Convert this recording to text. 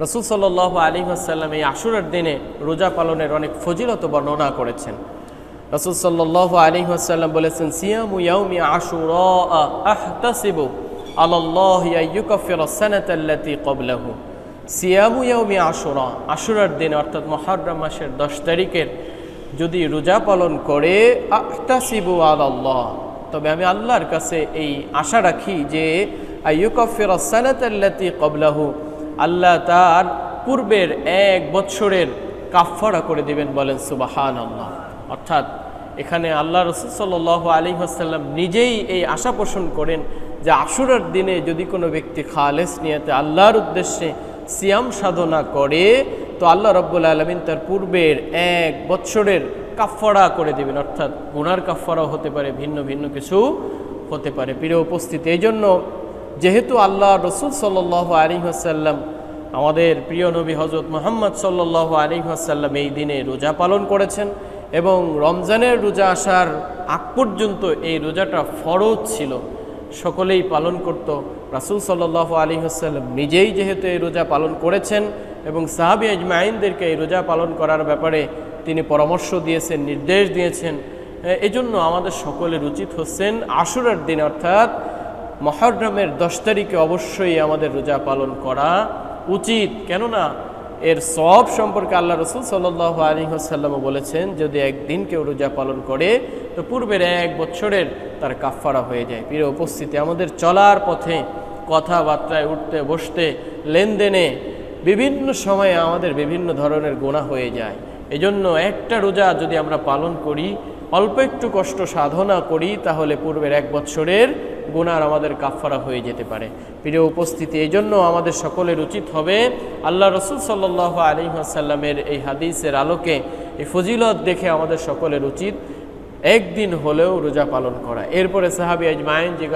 রসুল সাল্লাহ আলী আসাল্লাম এই আশুরার দিনে রোজা পালনের অনেক ফজিলত বর্ণনা করেছেন। রসুল সাল্লাহ আলী আসাল্লাম বলেছেন, সিয়ামু সিয়ামু ইয়াউমি আশুরা, আশুরার দিন অর্থাৎ মহররম মাসের দশ তারিখের যদি রোজা পালন করে, আহতাসিবু আল্লাহ তবে আমি আল্লাহর কাছে এই আশা রাখি যে আইয়ুকফির সানাতাল্লাতি কবলাহু আল্লাহ তার পূর্বের এক বৎসরের কাফফারা করে দিবেন বলেন সুবাহান আল্লাহ অর্থাৎ এখানে আল্লাহ রসুল সাল্লাহ আলী আসাল্লাম নিজেই এই আশা পোষণ করেন যে আশুরার দিনে যদি কোনো ব্যক্তি খালেস নিয়েতে আল্লাহর উদ্দেশ্যে সিয়াম সাধনা করে, তো আল্লাহ রব্বুল আলমিন তার পূর্বের এক বৎসরের কাফফারা করে দিবেন। অর্থাৎ গুনার কাফফারাও হতে পারে, ভিন্ন ভিন্ন কিছু হতে পারে। প্রিয় উপস্থিতি এই জন্য যেহেতু আল্লাহ রসুল সাল্লাহ আলী আসাল্লাম আমাদের প্রিয় নবী হজরত মোহাম্মদ সাল্লাহ আলী আসাল্লাম এই দিনে রোজা পালন করেছেন এবং রমজানের রোজা আসার আগ পর্যন্ত এই রোজাটা ফরজ ছিল। সকলেই পালন করত। রাসুল সাল্লাহ আলী আসাল্লাম নিজেই যেহেতু এই রোজা পালন করেছেন এবং সাহাবি আজমাইনদেরকে এই রোজা পালন করার ব্যাপারে তিনি পরামর্শ দিয়েছেন, নির্দেশ দিয়েছেন। এজন্য আমাদের সকলের উচিত হচ্ছেন আশুরার দিন, অর্থাৎ মহরমের দশ তারিখে অবশ্যই আমাদের রোজা পালন করা উচিত। কেননা এর সব সম্পর্কে আল্লাহ রসুল সাল্লাহ আলী আসাল্লামও বলেছেন, যদি একদিন কেউ রোজা পালন করে, তো পূর্বের এক বছরের তার কাফফারা হয়ে যায়। প্রিয় উপস্থিতি, আমাদের চলার পথে, কথাবার্তায় উঠতে, বসতে, লেনদেনে বিভিন্ন সময়ে আমাদের বিভিন্ন ধরনের গোনা হয়ে যায়। এজন্য একটা রোজা যদি আমরা পালন করি, অল্প একটু কষ্ট সাধনা করি, তাহলে পূর্বের এক বৎসরের গুনার আমাদের কাফারা হয়ে যেতে পারে। প্রিয় উপস্থিতি এই জন্য আমাদের সকলের উচিত হবে আল্লাহ রসুল সাল্লাহ আলী আসাল্লামের এই হাদিসের আলোকে, এই ফজিলত দেখে আমাদের সকলের উচিত একদিন হলেও রোজা পালন করা। এরপরে সাহাবি আজমাইন জিজ্ঞাসা